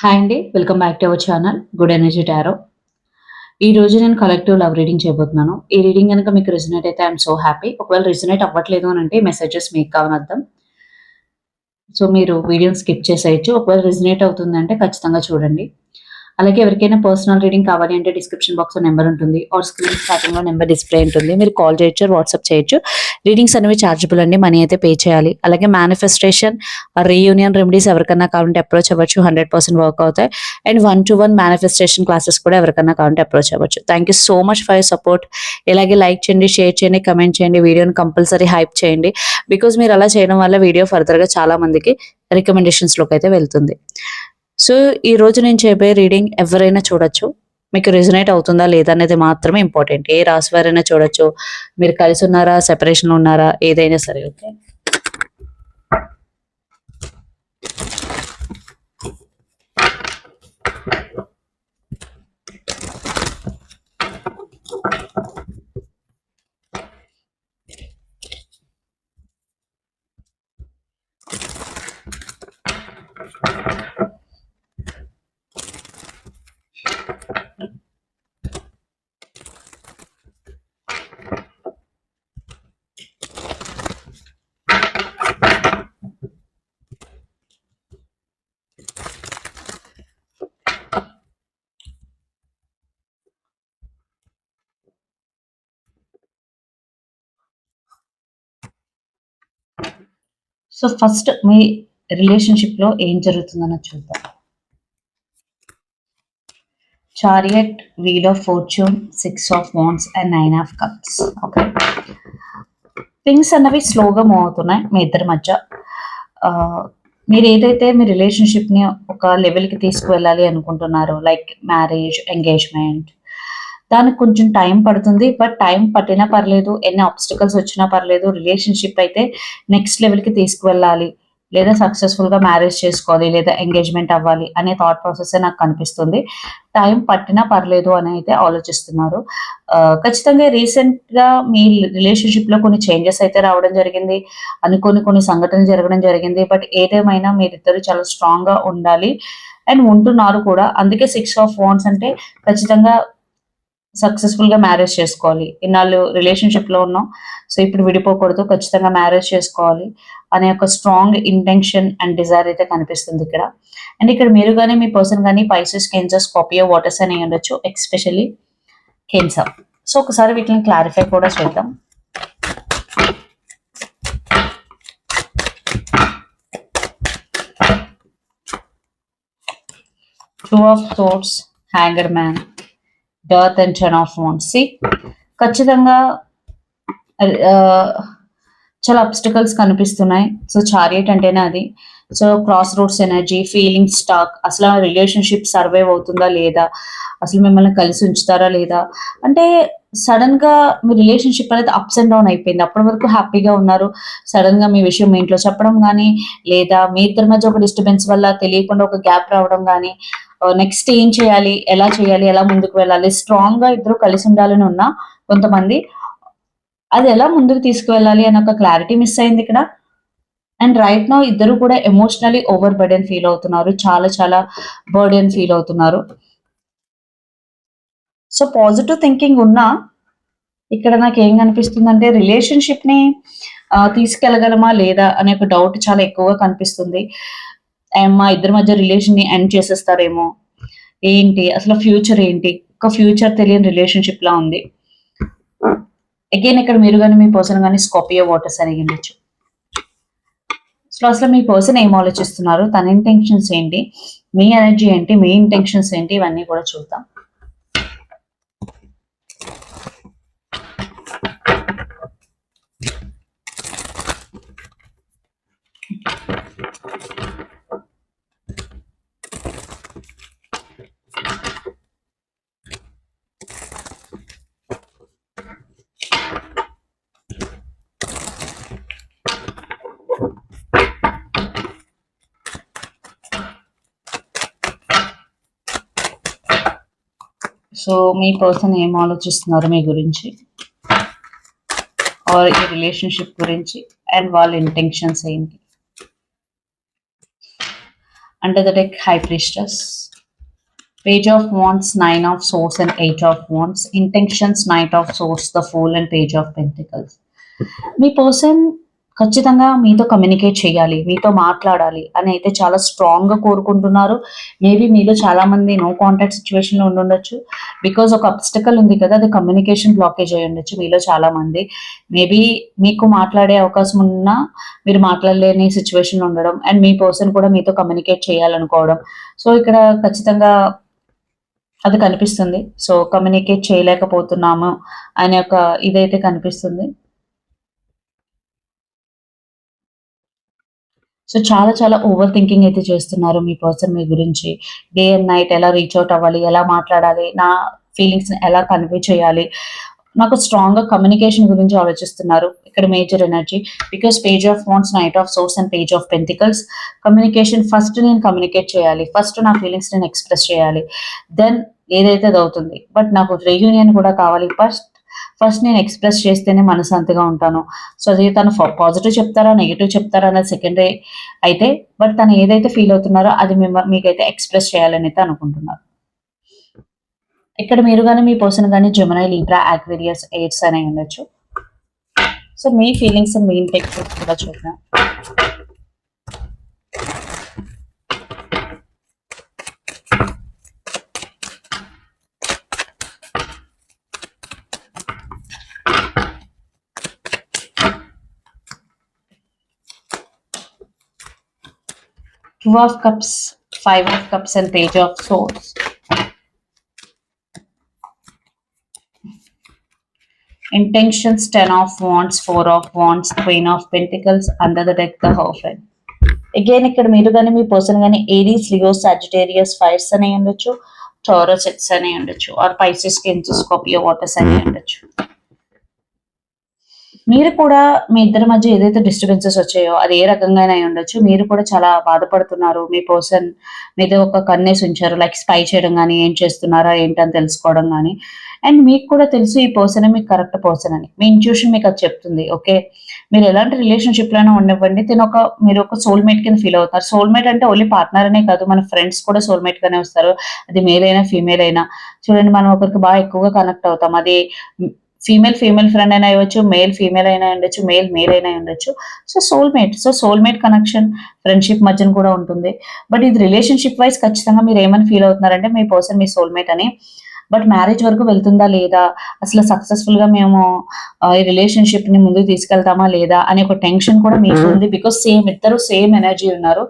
Hi అండి welcome back to our channel good energy tarot ఈ రోజు నేను కలెక్టివ్ లవ్ రీడింగ్ చేయబోతున్నాను. ఈ రీడింగ్ కనుక మీకు రిజనేట్ అయితే ఐఎమ్ సో హ్యాపీ ఒకవేళ రిజనేట్ అవ్వట్లేదు అని అంటే మెసేజెస్ మీకు కావని అర్థం. సో మీరు వీడియోని స్కిప్ చేసేయచ్చు. ఒకవేళ రిజనేట్ అవుతుంది అంటే ఖచ్చితంగా చూడండి. అలాగే ఎవరికైనా పర్సనల్ రీడింగ్ కావాలి అంటే డిస్క్రిప్షన్ బాక్స్లో నెంబర్ ఉంటుంది. ఆర్ స్క్రీన్ స్టార్టింగ్లో నెంబర్ డిస్ప్లే ఉంటుంది. మీరు కాల్ చేయొచ్చు వాట్సాప్ చేయొచ్చు. రీడింగ్స్ అనేవి చార్జబుల్ అండి. మనీ అయితే పే చేయాలి. అలాగే మేనిఫెస్టేషన్ రీయూనియన్ రెమెడీస్ ఎవరికైనా కావాలంటే అప్రోచ్ అవ్వచ్చు. హండ్రెడ్ పర్సెంట్ వర్క్ అవుతాయి. And one to one manifestation classes కూడా ఎవరికైనా కావాలంటే అప్రోచ్ అవ్వచ్చు. Thank you so much for support ఇలాగే లైక్ చేయండి షేర్ చేయండి కమెంట్ చేయండి. వీడియోని కంపల్సరీ హైప్ చేయండి. బికాజ్ మీరు అలా చేయడం వల్ల వీడియో ఫర్దర్గా చాలా మందికి రికమెండేషన్స్లోకి అయితే వెళ్తుంది. సో ఈ రోజు నేను చెప్పే రీడింగ్ ఎవరైనా చూడొచ్చు. మీకు రిజనేట్ అవుతుందా లేదా అనేది మాత్రమే ఇంపార్టెంట్. ఏ రాశి వారైనా చూడొచ్చు. మీరు కలిసి ఉన్నారా సెపరేషన్ ఉన్నారా ఏదైనా సరే ఓకే? సో ఫస్ట్ మీ రిలేషన్షిప్లో ఏం జరుగుతుందన్న చూద్దాం. Chariot wheel of fortune six of wands and nine of cups okay things అన్నవి స్లోగా మూవ్ అవుతున్నాయి మీ ఇద్దరి మధ్య. మీరు ఏదైతే మీ రిలేషన్షిప్ని ఒక లెవెల్కి తీసుకువెళ్ళాలి అనుకుంటున్నారో లైక్ మ్యారేజ్ ఎంగేజ్మెంట్ దానికి కొంచెం టైం పడుతుంది బట్ టైం పట్టినా పర్లేదు ఎన్ని ఆబ్స్టికల్స్ వచ్చినా పర్లేదు రిలేషన్షిప్ అయితే నెక్స్ట్ లెవెల్కి తీసుకువెళ్ళాలి లేదా సక్సెస్ఫుల్గా మ్యారేజ్ చేసుకోవాలి లేదా ఎంగేజ్మెంట్ అవ్వాలి అనే థాట్ ప్రాసెస్ నాకు కనిపిస్తుంది. టైం పట్టినా పర్లేదు అని అయితే ఆలోచిస్తున్నారు. ఖచ్చితంగా రీసెంట్గా మీ రిలేషన్షిప్లో కొన్ని చేంజెస్ అయితే రావడం జరిగింది అనుకోని కొన్ని సంఘటనలు జరగడం జరిగింది బట్ ఏదేమైనా మీరిద్దరు చాలా స్ట్రాంగ్గా ఉండాలి అండ్ ఉంటున్నారు కూడా. అందుకే సిక్స్ ఆఫ్ వాన్స్ అంటే ఖచ్చితంగా సక్సెస్ఫుల్గా మ్యారేజ్ చేసుకోవాలి. ఇన్నాళ్ళు రిలేషన్షిప్లో ఉన్నాం. సో ఇప్పుడు విడిపోకూడదు. ఖచ్చితంగా మ్యారేజ్ చేసుకోవాలి. అనే ఒక స్ట్రాంగ్ ఇంటెన్షన్ అండ్ డిజైర్ అయితే కనిపిస్తుంది ఇక్కడ. అండ్ ఇక్కడ మీరు కానీ మీ పర్సన్ కానీ పైసెస్ కెన్సర్ స్కాపియో వాటర్స్ అని ఉండొచ్చు. ఎక్స్పెషల్లీ కెన్సర్ సో ఒకసారి వీటిని క్లారిఫై కూడా చేద్దాం. Two of thoughts hanger man dearth and ten of Vance. C ఖచ్చితంగా చాలా అబ్స్టికల్స్ కనిపిస్తున్నాయి. సో చారియట్ అంటేనే అది. So cross roads energy feeling stock అసలు రిలేషన్షిప్ సర్వైవ్ అవుతుందా లేదా? అసలు మిమ్మల్ని కలిసి ఉంచుతారా లేదా? అంటే సడన్గా మీ రిలేషన్షిప్ అనేది అప్స్ అండ్ డౌన్ అయిపోయింది. అప్పటి వరకు హ్యాపీగా ఉన్నారు. సడన్గా మీ విషయం మీ ఇంట్లో చెప్పడం కానీ లేదా మీ ఇద్దరి మధ్య ఒక డిస్టర్బెన్స్ వల్ల తెలియకుండా ఒక గ్యాప్ రావడం కానీ Uh, నెక్స్ట్ ఏం చేయాలి? ఎలా చేయాలి? ఎలా ముందుకు వెళ్ళాలి? స్ట్రాంగ్గా ఇద్దరు కలిసి ఉండాలని ఉన్నా కొంతమంది అది ఎలా ముందుకు తీసుకువెళ్ళాలి అని ఒక క్లారిటీ మిస్ అయింది ఇక్కడ. అండ్ రైట్ నో ఇద్దరు కూడా ఎమోషనలీ ఓవర్ బర్డెన్ ఫీల్ అవుతున్నారు. చాలా చాలా బర్డెన్ ఫీల్ అవుతున్నారు. సో పాజిటివ్ థింకింగ్ ఉన్నా ఇక్కడ నాకు ఏం కనిపిస్తుంది అంటే రిలేషన్షిప్ని uh, తీసుకెళ్ళగలమా లేదా అనే ఒక డౌట్ చాలా ఎక్కువగా కనిపిస్తుంది. మా ఇద్దరి మధ్య రిలేషన్ని ఎండ్ చేసేస్తారేమో? ఏంటి? అసలు ఫ్యూచర్ ఏంటి? ఒక ఫ్యూచర్ తెలియని రిలేషన్షిప్ లా ఉంది. అగైన్ ఇక్కడ మీరు కానీ మీ పర్సన్ కానీ స్కాపియో వాటర్స్ అని ఉండొచ్చు సో అసలు మీ పర్సన్ ఏం ఆలోచిస్తున్నారు? తన ఇంటెన్షన్స్ ఏంటి? మీ ఎనర్జీ ఏంటి? మీ ఇంటెన్షన్స్ ఏంటి? ఇవన్నీ కూడా చూద్దాం. సో మీ పర్సన్ ఏం ఆలోచిస్తున్నారు మీ గురించి ఆర్ ఈ రిలేషన్షిప్ గురించి అండ్ వాళ్ళ ఇంటెన్షన్స్ ఏంటి under the deck high priestess page of wands nine of swords and eight of wands intentions knight of swords the fool and page of pentacles మీ person ఖచ్చితంగా మీతో కమ్యూనికేట్ చేయాలి మీతో మాట్లాడాలి అని అయితే చాలా స్ట్రాంగ్గా కోరుకుంటున్నారు. మేబీ మీలో చాలా మంది నో కాంటాక్ట్ సిచ్యువేషన్లో ఉండుండొచ్చు. బికాజ్ ఒక అబ్స్టకల్ ఉంది కదా అది కమ్యూనికేషన్ బ్లాకేజ్ అయి ఉండొచ్చు మీలో చాలా మంది మేబీ మీకు మాట్లాడే అవకాశం ఉన్నా మీరు మాట్లాడలేని సిచ్యువేషన్ ఉండడం అండ్ మీ పర్సన్ కూడా మీతో కమ్యూనికేట్ చేయాలనుకోవడం. సో ఇక్కడ ఖచ్చితంగా అది కనిపిస్తుంది. సో కమ్యూనికేట్ చేయలేకపోతున్నాము అనే ఒక ఇదైతే కనిపిస్తుంది. సో చాలా చాలా ఓవర్ థింకింగ్ అయితే చేస్తున్నారు మీ పర్సన్ మీ గురించి. డే అండ్ నైట్ ఎలా రీచ్ అవుట్ అవ్వాలి ఎలా మాట్లాడాలి నా ఫీలింగ్స్ ఎలా కన్వే చేయాలి. నాకు స్ట్రాంగ్గా కమ్యూనికేషన్ గురించి ఆలోచిస్తున్నారు. ఇక్కడ major energy. Because page of wands knight of swords and page of pentacles. Communication first నేను కమ్యూనికేట్ చేయాలి. ఫస్ట్ నా ఫీలింగ్స్ నేను ఎక్స్ప్రెస్ చేయాలి. దెన్ ఏదైతే అది అవుతుంది. బట్ నాకు రీయూనియన్ కూడా కావాలి. ఫస్ట్ ఫస్ట్ నేను ఎక్స్ప్రెస్ చేస్తేనే మనశాంతిగా ఉంటాను. సో అది తను పాజిటివ్ చెప్తారా నెగిటివ్ చెప్తారా అన్నది సెకండరీ అయితే బట్ తను ఏదైతే ఫీల్ అవుతున్నారో అది మీకైతే ఎక్స్ప్రెస్ చేయాలని అయితే అనుకుంటున్నారు ఇక్కడ మీరు కానీ మీ పర్సన్ కానీ జమునై లీబ్రా ఆక్వేరియస్ ఎయిడ్స్ అని ఉండొచ్చు. సో మీ ఫీలింగ్స్ మీ ఇంటెక్ కూడా చూద్దాం. Two of Cups, Five of Cups, and Page of Swords. Intentions, Ten of Wands, Four of Wands, Queen of Pentacles, under the deck, the Hierophant. Again ఇక్కడ మీరు కానీ మీ పర్సన్ కానీ ఏరీస్ లియో సాజిటేరియస్ ఫైర్స్ అనే ఉండొచ్చు Taurus earths అనే ఉండొచ్చు or Pisces Cancer Scorpio waters అనే ఉండొచ్చు మీరు కూడా మీ ఇద్దరి మధ్య ఏదైతే డిస్టర్బెన్సెస్ వచ్చాయో అది ఏ రకంగానే అయి ఉండొచ్చు. మీరు కూడా చాలా బాధపడుతున్నారు. మీ పర్సన్ మీద ఒక కన్నేసి ఉంచారు లైక్ స్పై చేయడం కానీ ఏం చేస్తున్నారా ఏంటని తెలుసుకోవడం కానీ అండ్ మీకు కూడా తెలుసు ఈ పర్సన్ మీకు కరెక్ట్ పర్సన్ అని. మీ ఇంట్యూషన్ మీకు అది చెప్తుంది. ఓకే? మీరు ఎలాంటి రిలేషన్షిప్లోనే ఉండవండి తిన ఒక మీరు ఒక సోల్మేట్ కింద ఫీల్ అవుతారు. సోల్మేట్ అంటే ఓన్లీ పార్ట్నర్ అనే కాదు. మన ఫ్రెండ్స్ కూడా సోల్మేట్ గానే వస్తారు. అది మేల్ అయినా ఫీమేల్ అయినా. చూడండి మనం ఒకరికి బాగా ఎక్కువగా కనెక్ట్ అవుతాం. అది ఫీమేల్ ఫీమేల్ ఫ్రెండ్ అయినా అవ్వచ్చు మేల్ ఫీమేల్ అయినా ఉండొచ్చు మేల్ మేల్ అయినా ఉండొచ్చు. So soulmate so soulmate connection friendship మధ్యన కూడా ఉంటుంది. బట్ ఇది రిలేషన్షిప్ వైజ్ ఖచ్చితంగా మీరు ఏమని ఫీల్ అవుతున్నారంటే మీ పర్సన్ మీ సోల్మేట్ అని. బట్ మ్యారేజ్ వరకు వెళ్తుందా లేదా? అసలు సక్సెస్ఫుల్గా మేము ఈ రిలేషన్షిప్ని ముందుకు తీసుకెళ్తామా లేదా? అనే ఒక టెన్షన్ కూడా మీకు ఉంది. బికాస్ సేమ్ ఇద్దరు సేమ్ ఎనర్జీ ఉన్నారు.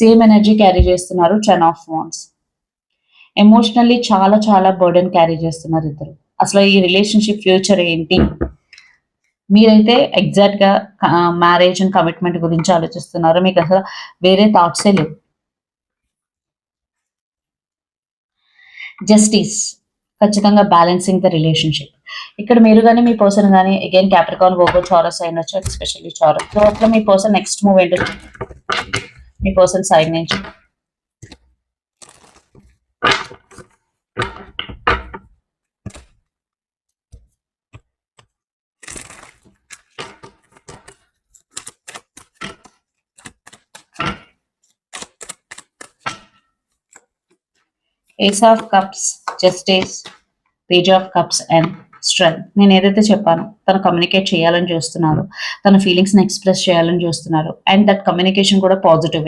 సేమ్ ఎనర్జీ క్యారీ చేస్తున్నారు. టెన్ ఆఫ్ వాన్స్ ఎమోషనల్లీ చాలా చాలా బర్డెన్ క్యారీ చేస్తున్నారు ఇద్దరు. అసలు ఈ రిలేషన్షిప్ ఫ్యూచర్ ఏంటి? మీరైతే ఎగ్జాక్ట్గా మ్యారేజ్ అండ్ కమిట్మెంట్ గురించి ఆలోచిస్తున్నారు? మీకు అసలు వేరే థాట్సే లేవు. జస్టిస్ ఖచ్చితంగా బ్యాలెన్సింగ్ ద రిలేషన్షిప్ ఇక్కడ మీరు కానీ మీ పర్సన్ కానీ అగైన్ క్యాప్రికాన్ గోగో చారస్ అయినొచ్చు ఎస్పెషల్లీ చారస్ అట్లా మీ పర్సన్ నెక్స్ట్ మూవ్ ఏంటో మీ పర్సన్ సైడ్ నుంచి ace of cups justice page of cups and strength నేను ఏదైతే చెప్పానో తను కమ్యూనికేట్ చేయాలని చూస్తున్నారు తన ఫీలింగ్స్ని ఎక్స్ప్రెస్ చేయాలని చూస్తున్నారు అండ్ దట్ కమ్యూనికేషన్ కూడా పాజిటివ్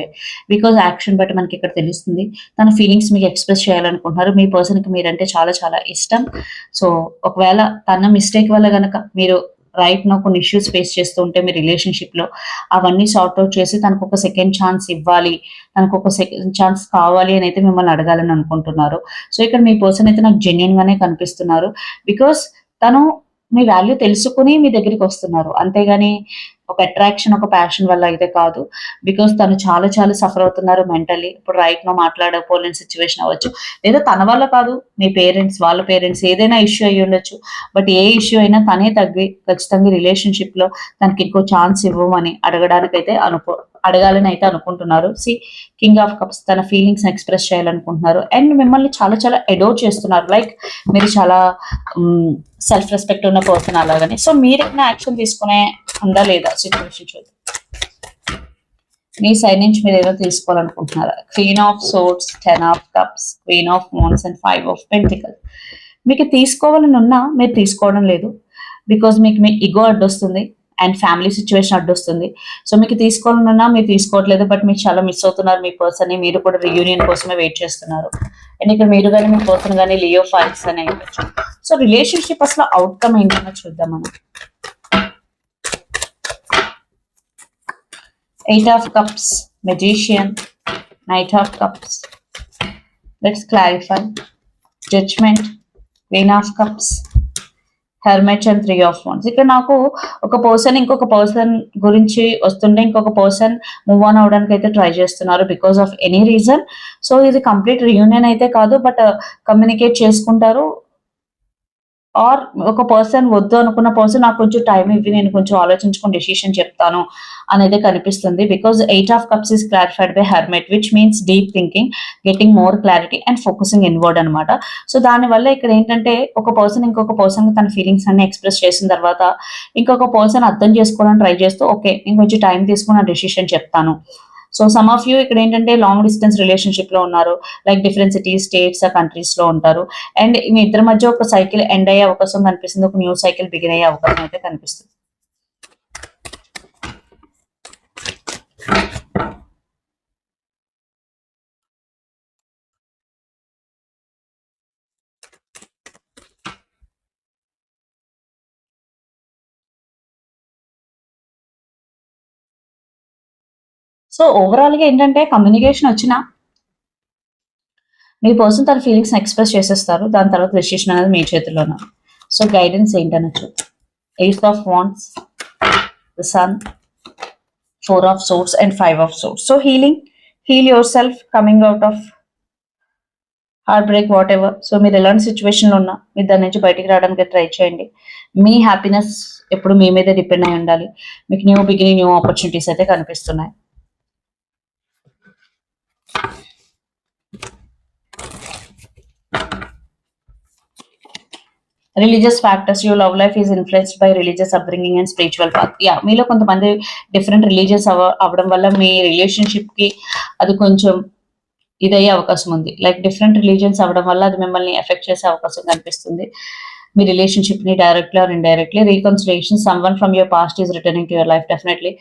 బికాజ్ యాక్షన్ బట్టి మనకి ఇక్కడ తెలుస్తుంది తన ఫీలింగ్స్ మీకు ఎక్స్ప్రెస్ చేయాలనుకుంటున్నారు మీ పర్సన్కి మీరంటే చాలా చాలా ఇష్టం. సో ఒకవేళ తన మిస్టేక్ వల్ల కనుక మీరు రైట్ నో కొన్ని ఇష్యూస్ ఫేస్ చేస్తూ ఉంటే మీ రిలేషన్షిప్లో అవన్నీ సార్ట్ అవుట్ చేసి తనకు ఒక సెకండ్ ఛాన్స్ ఇవ్వాలి తనకు ఒక సెకండ్ ఛాన్స్ కావాలి అని అయితే మిమ్మల్ని అడగాలని అనుకుంటున్నారు. సో ఇక్కడ మీ పర్సన్ అయితే నాకు జెన్యున్ గానే కనిపిస్తున్నారు. బికాస్ తను మీ వాల్యూ తెలుసుకుని మీ దగ్గరికి వస్తున్నారు. అంతేగాని ఒక అట్రాక్షన్ ఒక ప్యాషన్ వల్ల అయితే కాదు. బికాస్ తను చాలా చాలా సఫర్ అవుతున్నారు మెంటలీ ఇప్పుడు రైట్ నో మాట్లాడకపోలేని సిచ్యువేషన్ అవ్వచ్చు. లేదా తన వల్ల కాదు మీ పేరెంట్స్ వాళ్ళ పేరెంట్స్ ఏదైనా ఇష్యూ అయ్యి ఉండొచ్చు. బట్ ఏ ఇష్యూ అయినా తనే తగ్గి ఖచ్చితంగా రిలేషన్షిప్లో తనకి ఇంకో ఛాన్స్ ఇవ్వమని అడగడానికి అయితే అనుకో అడగాలని అయితే అనుకుంటున్నారు. సి కింగ్ ఆఫ్ కప్స్ తన ఫీలింగ్స్ ఎక్స్ప్రెస్ చేయాలనుకుంటున్నారు. అండ్ మిమ్మల్ని చాలా చాలా ఎడోర్ చేస్తున్నారు. లైక్ మీరు చాలా సెల్ఫ్ రెస్పెక్ట్ ఉన్న పర్సన్ అలాగని. సో మీరు యాక్షన్ తీసుకునే ఉందా లేదా? సిచ్యువేషన్ చూద్దాం మీ సైడ్ నుంచి మీరు ఏదో తీసుకోవాలనుకుంటున్నారా. Queen of swords ten of cups queen of wands and five of pentacle మీకు తీసుకోవాలని ఉన్నా మీరు తీసుకోవడం లేదు. బికాజ్ మీకు మీ ఇగో అడ్డొస్తుంది అండ్ ఫ్యామిలీ సిచ్యువేషన్ అడ్డొస్తుంది. సో మీకు తీసుకోవాలని ఉన్నా మీరు తీసుకోవట్లేదు బట్ మీరు చాలా మిస్ అవుతున్నారు మీ పర్సన్ని. మీరు కూడా రియూనియన్ కోసమే వెయిట్ చేస్తున్నారు. అండ్ ఇక్కడ మీరు కానీ మీ పర్సన్ కానీ లియో ఫైల్స్ అని అయిపోవచ్చు. సో రిలేషన్షిప్ అసలు అవుట్కమ్ ఏంటన్నా చూద్దాం మనం eight of cups Magician, knight of cups let's clarify judgement Queen of cups hermit and three of wands ఇక్కడ నాకు ఒక పర్సన్ ఇంకొక పర్సన్ గురించి వస్తుంటే ఇంకొక పర్సన్ మూవ్ ఆన్ అవడానికి అయితే ట్రై చేస్తున్నారు because of any reason so ఇది కంప్లీట్ రియూనియన్ అయితే కాదు బట్ కమ్యూనికేట్ uh, చేసుకుంటారు. ఆర్ ఒక పర్సన్ వద్దు అనుకున్న పర్సన్ నాకు కొంచెం టైం ఇవ్వి నేను కొంచెం ఆలోచించుకుని డెసిషన్ చెప్తాను అనేది కనిపిస్తుంది. Because eight of cups is clarified by hermit which means deep thinking getting more clarity and focusing inward అనమాట సో దానివల్ల ఇక్కడ ఏంటంటే ఒక పర్సన్ ఇంకొక పర్సన్ తన ఫీలింగ్స్ అన్ని ఎక్స్ప్రెస్ చేసిన తర్వాత ఇంకొక పర్సన్ అర్థం చేసుకోవడానికి ట్రై చేస్తూ ఓకే నేను కొంచెం టైం తీసుకుని నా డెసిషన్ చెప్తాను. సో సమ్ ఆఫ్ యూ ఇక్కడ ఏంటంటే లాంగ్ డిస్టెన్స్ రిలేషన్షిప్లో ఉన్నారు. లైక్ డిఫరెంట్ సిటీస్ స్టేట్స్ కంట్రీస్లో ఉంటారు. అండ్ మీ ఇద్దరి మధ్య ఒక సైకిల్ ఎండ్ అయ్యే అవకాశం కనిపిస్తుంది. ఒక న్యూ సైకిల్ బిగిన్ అయ్యే అవకాశం అయితే కనిపిస్తుంది. సో ఓవరాల్గా ఏంటంటే కమ్యూనికేషన్ వచ్చిన మీ పర్సన్ తన ఫీలింగ్స్ని ఎక్స్ప్రెస్ చేసేస్తారు. దాని తర్వాత డెసిషన్ అనేది మీ చేతిలోనే so guidance ఏంటనొచ్చు eight of wands the sun four of swords and five of swords so healing heal yourself coming out of heartbreak whatever so మీరు ఎలాంటి సిచ్యువేషన్లో ఉన్నా మీరు దాని నుంచి బయటికి రావడానికి ట్రై చేయండి. మీ హ్యాపీనెస్ ఎప్పుడు మీ మీదే డిపెండ్ అయి ఉండాలి. మీకు న్యూ బిగినింగ్ న్యూ ఆపర్చునిటీస్ అయితే కనిపిస్తున్నాయి. Religious factors you love life is influenced by religious upbringing and spiritual path yeah మీలో కొంతమంది డిఫరెంట్ రిలీజియస్ అవ అవ్వడం వల్ల మీ రిలేషన్షిప్కి అది కొంచెం ఇదయ్యే అవకాశం ఉంది. లైక్ డిఫరెంట్ రిలీజియన్స్ అవ్వడం వల్ల అది మిమ్మల్ని ఎఫెక్ట్ చేసే అవకాశం కనిపిస్తుంది. మీ రిలేషన్షిప్ని directly or indirectly reconciliation some one from your past is returning to your life definitely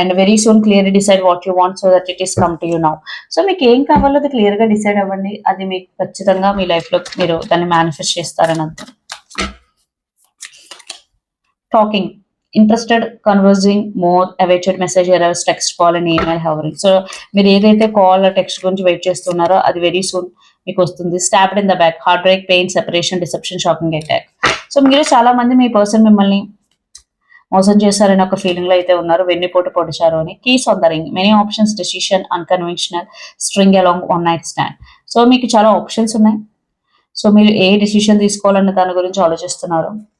and very soon clear decide what you want so that it is come to you now so మీకు ఏం కావాలో అది క్లియర్గా decide అవ్వండి. అది మీకు ఖచ్చితంగా మీ లైఫ్లో మీరు దాన్ని మేనిఫెస్ట్ చేస్తారని అర్థం talking interested converging more awaited message errors text call and email hovering so మీరు ఏదైతే కాల్ టెక్స్ట్ గురించి వెయిట్ చేస్తున్నారో అది వెరీ సూన్ మీకు వస్తుంది. Stopped in the back heart break pain separation deception shocking attack so మీరు చాలా మంది మీ పర్సన్ మిమ్మల్ని మోసం చేశారని ఒక ఫీలింగ్లో అయితే ఉన్నారు. వెన్నుపోటు పొడిచారు అని. Keys on many options decision unconventional string along one night stand so మీకు చాలా ఆప్షన్స్ ఉన్నాయి. సో మీరు ఏ డెసిషన్ తీసుకోవాలన్న దాని గురించి ఆలోచిస్తున్నారు?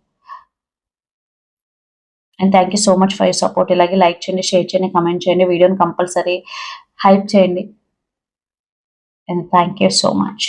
And thank you so much for you support ఇలాగే లైక్ చేయండి షేర్ చేయండి కమెంట్ చేయండి. వీడియోని కంపల్సరీ హైప్ చేయండి. And thank you so much